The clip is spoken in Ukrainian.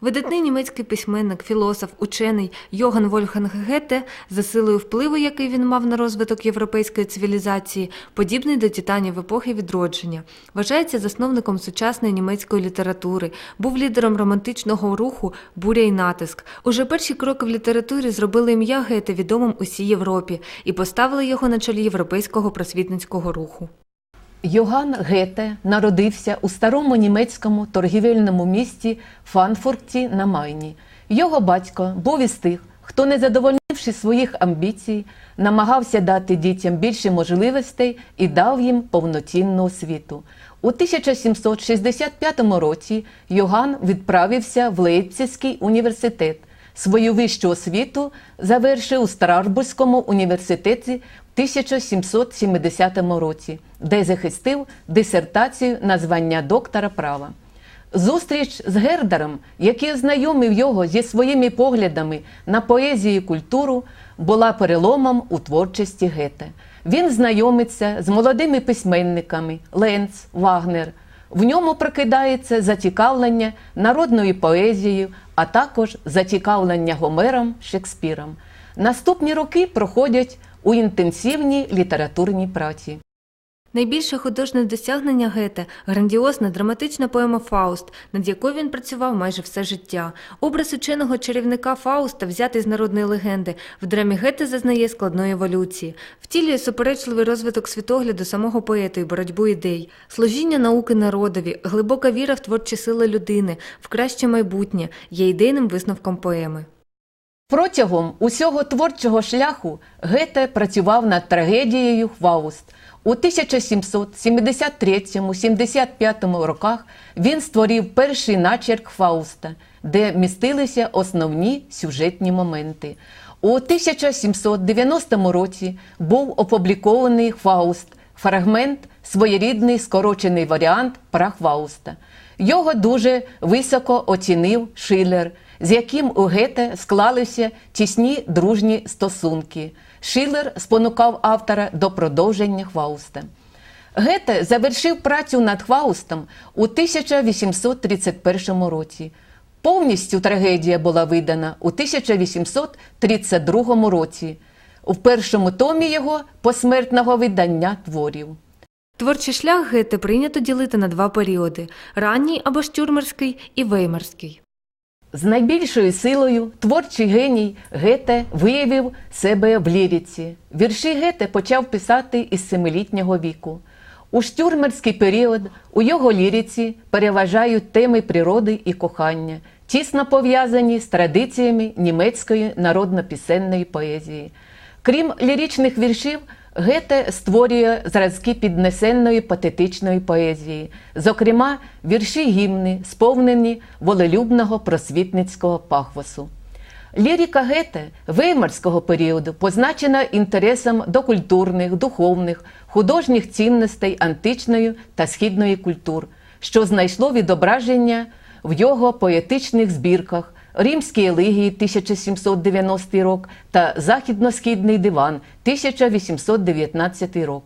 Видатний німецький письменник, філософ, учений Йоган Вольфганг Гете, за силою впливу, який він мав на розвиток європейської цивілізації, подібний до титанів епохи відродження, вважається засновником сучасної німецької літератури, був лідером романтичного руху Буря і натиск. Уже перші кроки в літературі зробили ім'я Гете відомим усій Європі і поставили його на чолі європейського просвітницького руху. Йоган Гете народився у старому німецькому торгівельному місті Фанфурті на Майні. Його батько був із тих, хто, не задовольнивши своїх амбіцій, намагався дати дітям більше можливостей і дав їм повноцінну освіту. У 1765 році Йоган відправився в Лейпцизький університет. Свою вищу освіту завершив у Страсбурзькому університеті в 1770 році, де захистив дисертацію на звання доктора права. Зустріч з Гердером, який ознайомив його зі своїми поглядами на поезію і культуру, була переломом у творчості Гете. Він знайомиться з молодими письменниками Ленц, Вагнер. В ньому прокидається зацікавлення народною поезією, а також зацікавлення Гомером Шекспіром. Наступні роки проходять у інтенсивній літературній праці. Найбільше художнє досягнення Гете – грандіозна драматична поема «Фауст», над якою він працював майже все життя. Образ ученого чарівника Фауста, взятий з народної легенди, в драмі Гете зазнає складної еволюції. Втілює суперечливий розвиток світогляду самого поета і боротьбу ідей, служіння науки народові, глибока віра в творчі сили людини, в краще майбутнє є ідейним висновком поеми. Протягом усього творчого шляху Гете працював над трагедією Фауст. У 1773-75 роках він створив перший начерк Фауста, де містилися основні сюжетні моменти. У 1790 році був опублікований Фауст, фрагмент, своєрідний скорочений варіант Фауста. Його дуже високо оцінив Шиллер, з яким у Гете склалися тісні дружні стосунки. Шиллер спонукав автора до продовження Хвауста. Гете завершив працю над Хваустом у 1831 році. Повністю трагедія була видана у 1832 році, у першому томі його посмертного видання творів. Творчий шлях Гете прийнято ділити на два періоди – ранній або штюрмерський і веймарський. З найбільшою силою творчий геній Гете виявив себе в ліріці. Вірші Гете почав писати із семилітнього віку. У штюрмерський період у його ліріці переважають теми природи і кохання, тісно пов'язані з традиціями німецької народно-пісенної поезії. Крім ліричних віршів, Гете створює зразки піднесенної патетичної поезії, зокрема, вірші гімни, сповнені волелюбного просвітницького пахвосу. Лірика Гете веймарського періоду позначена інтересом до культурних, духовних, художніх цінностей античної та східної культур, що знайшло відображення в його поетичних збірках Римські елегії 1790 рок та Західно-східний диван 1819 рок.